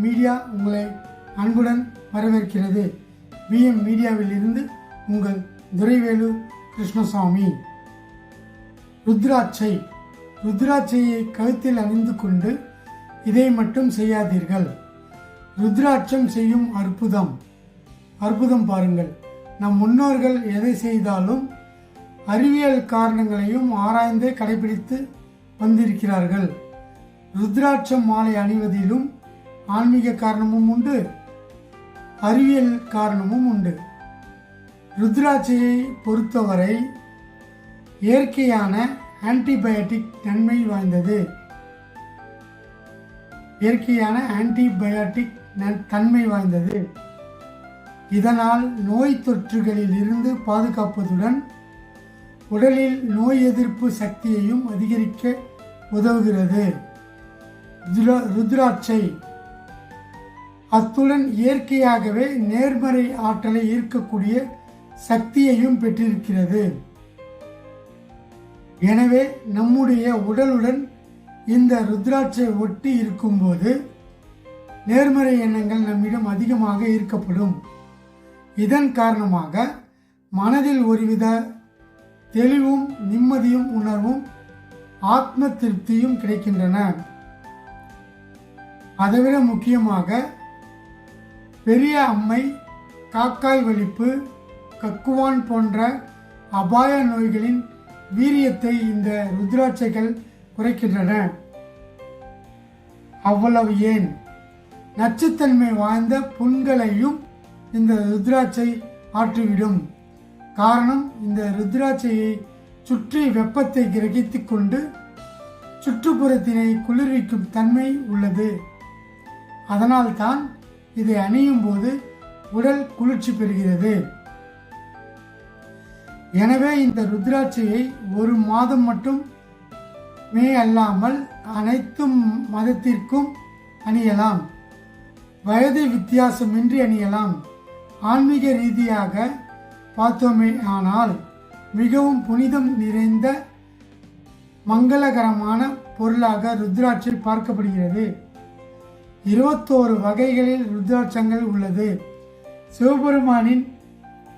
Media உங்களை அன்புடன் வரவேற்கிறது. பிஎம் மீடியாவில் இருந்து உங்கள் துரைவேலு கிருஷ்ணசாமி. ருத்ராட்சை. ருத்ராட்சையை கழுத்தில் அணிந்து கொண்டு இதை மட்டும் செய்யாதீர்கள். ருத்ராட்சம் செய்யும் அற்புதம். அற்புதம் பாருங்கள். நம் முன்னோர்கள் எதை செய்தாலும் அறிவியல் காரணங்களையும் ஆராய்ந்தே கடைபிடித்து வந்திருக்கிறார்கள். ருத்ராட்சம் மாலை அணிவதிலும் ஆன்மீக காரணமும் உண்டு. அறிவியல் காரணமும் உண்டு. ருத்ராட்சையை பொறுத்தவரை இயற்கையான ஆன்டிபயோட்டிக் நன்மை வாய்ந்தது. இயற்கையான ஆன்டிபயோட்டிக் தன்மை வாய்ந்தது. இதனால் நோய் தொற்றுகளில் இருந்து பாதுகாப்பதுடன் உடலில் நோய் எதிர்ப்பு சக்தியையும் அதிகரிக்க உதவுகிறது. ருத்ராட்சை அத்துடன் இயற்கையாகவே நேர்மறை ஆற்றலை ஈர்க்கக்கூடிய சக்தியையும் பெற்றிருக்கிறது. எனவே நம்முடைய உடலுடன் இந்த ருத்ராட்சை ஒட்டி இருக்கும்போது நேர்மறை எண்ணங்கள் நம்மிடம் அதிகமாக ஈர்க்கப்படும். இதன் காரணமாக மனதில் ஒருவித தெளிவும் நிம்மதியும் உணர்வும் ஆத்ம திருப்தியும் கிடைக்கின்றன. அதைவிட முக்கியமாக பெரிய அம்மை காக்காய் வலிப்பு கக்குவான் போன்ற அபாய நோய்களின் வீரியத்தை இந்த ருத்ராட்சைகள் குறைக்கின்றன. அவ்வளவு ஏன்? நச்சுத்தன்மை வாய்ந்த புண்களையும் இந்த ருத்ராட்சை ஆற்றிவிடும். காரணம் இந்த ருத்ராட்சையை சுற்றி வெப்பத்தை கிரகித்துக் கொண்டு சுற்றுப்புறத்தினை குளிர்விக்கும் தன்மை உள்ளது. அதனால்தான் இதை அணியும் போது உடல் குளிர்ச்சி பெறுகிறது. எனவே இந்த ருத்ராட்சியை ஒரு மாதம் மட்டும் மே அல்லாமல் அனைத்து மதத்திற்கும் அணியலாம். வயது வித்தியாசமின்றி அணியலாம். ஆன்மீக ரீதியாக பார்த்தோமே ஆனால் மிகவும் புனிதம் நிறைந்த மங்களகரமான பொருளாக ருத்ராட்சி பார்க்கப்படுகிறது. இருபத்தோரு வகைகளில் ருத்ராட்சங்கள் உள்ளது. சிவபெருமானின்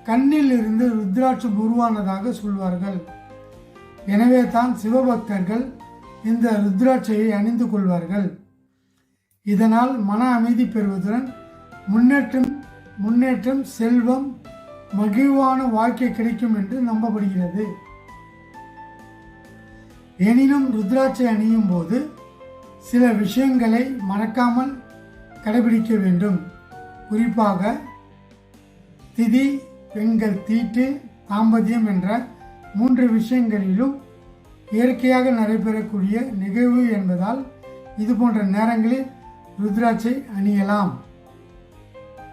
கண்ணில் இருந்து ருத்ராட்சம் உருவானதாக சொல்வார்கள். எனவே தான் சிவபக்தர்கள் இந்த ருத்ராட்சையை அணிந்து கொள்வார்கள். இதனால் மன அமைதி பெறுவதுடன் முன்னேற்றம் முன்னேற்றம் செல்வம் மகிழ்வான வாழ்க்கை கிடைக்கும் என்று நம்பப்படுகிறது. எனினும் ருத்ராட்சை அணியும் போது சில விஷயங்களை மறக்காமல் கடைபிடிக்க வேண்டும். குறிப்பாக திதி பெண்கள் தீட்டு தாம்பத்தியம் என்ற மூன்று விஷயங்களிலும் இயற்கையாக நடைபெறக்கூடிய நிகழ்வு என்பதால் இது போன்ற நேரங்களில் ருத்ராட்சை அணியலாம்.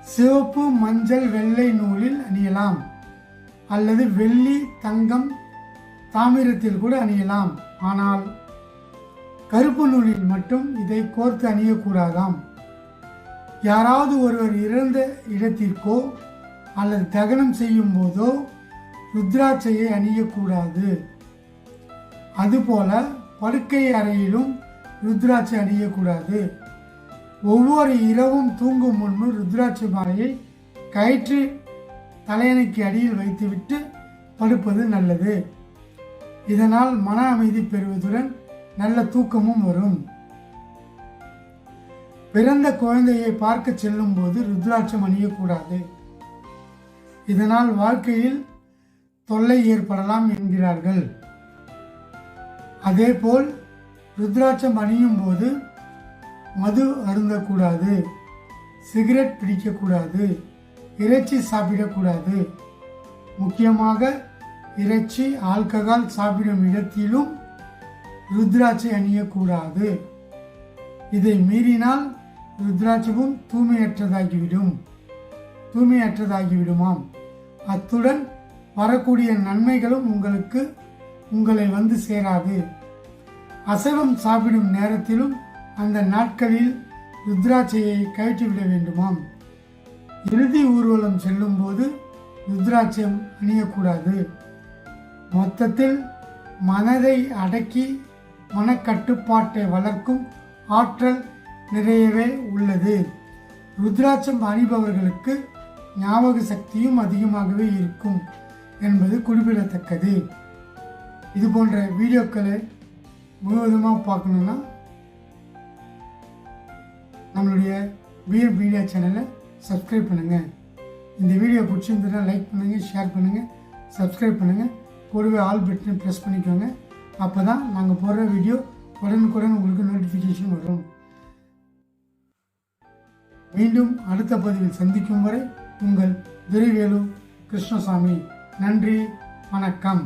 சிவப்பு மஞ்சள் வெள்ளை நூலில் அணியலாம். அல்லது வெள்ளி தங்கம் தாமிரத்தில் கூட அணியலாம். ஆனால் கருப்பு நூலில் மட்டும் இதை கோர்த்து அணியக்கூடாதாம். யாராவது ஒருவர் இறந்த இடத்திற்கோ அல்லது தகனம் செய்யும் போதோ ருத்ராட்சையை அணியக்கூடாது. அதுபோல படுக்கை அறையிலும் ருத்ராட்சை அணியக்கூடாது. ஒவ்வொரு இரவும் தூங்கும் முன்பு ருத்ராட்சை மாலையை கயிற்று தலையணைக்கு அடியில் வைத்துவிட்டு படுப்பது நல்லது. இதனால் மன அமைதி பெறுவதுடன் நல்ல தூக்கமும் வரும். பிறந்த குழந்தையை பார்க்க செல்லும் போது ருத்ராட்சம் அணியக்கூடாது. இதனால் வாழ்க்கையில் தொல்லை ஏற்படலாம் என்கிறார்கள். அதேபோல் ருத்ராட்சம் அணியும் போது மது அருந்தக்கூடாது. சிகரெட் பிடிக்கக்கூடாது. இறைச்சி சாப்பிடக்கூடாது. முக்கியமாக இறைச்சி ஆல்கஹால் சாப்பிடும் இடத்திலும் ருத்ராட்சை அணியக்கூடாது. இதை மீறினால் ருத்ராட்சமும் தூய்மையற்றதாகிவிடும். தூய்மையற்றதாகிவிடுமாம். அத்துடன் வரக்கூடிய நன்மைகளும் உங்களுக்கு உங்களை வந்து சேராது. அசைவம் சாப்பிடும் நேரத்திலும் அந்த நாட்களில் ருத்ராட்சையை கழற்றிவிட வேண்டுமாம். இறுதி ஊர்வலம் செல்லும்போது ருத்ராட்சம் அணியக்கூடாது. மொத்தத்தில் மனதை அடக்கி மனக்கட்டுப்பாட்டை வளர்க்கும் ஆற்றல் நிறையவே உள்ளது. ருத்ராட்சம் அணிபவர்களுக்கு ஞாபக சக்தியும் அதிகமாகவே இருக்கும் என்பது குறிப்பிடத்தக்கது. இது போன்ற வீடியோக்களை முழுவதுமாக பார்க்கணுன்னா நம்மளுடைய பிஎம் மீடியா சேனலை சப்ஸ்கிரைப் பண்ணுங்கள் இந்த வீடியோ பிடிச்சிருந்ததுன்னா லைக் பண்ணுங்கள் ஷேர் பண்ணுங்கள் சப்ஸ்கிரைப் பண்ணுங்கள் கூடவே ஆல் பட்டனை ப்ரெஸ் பண்ணிக்கோங்க. அப்போ தான் நாங்கள் போடுற வீடியோ உடனுக்குடன் உங்களுக்கு நோட்டிஃபிகேஷன் வரும். மீண்டும் அடுத்த பதிவில் சந்திக்கும் வரை உங்கள் துரைவேலு கிருஷ்ணசாமி. நன்றி வணக்கம்.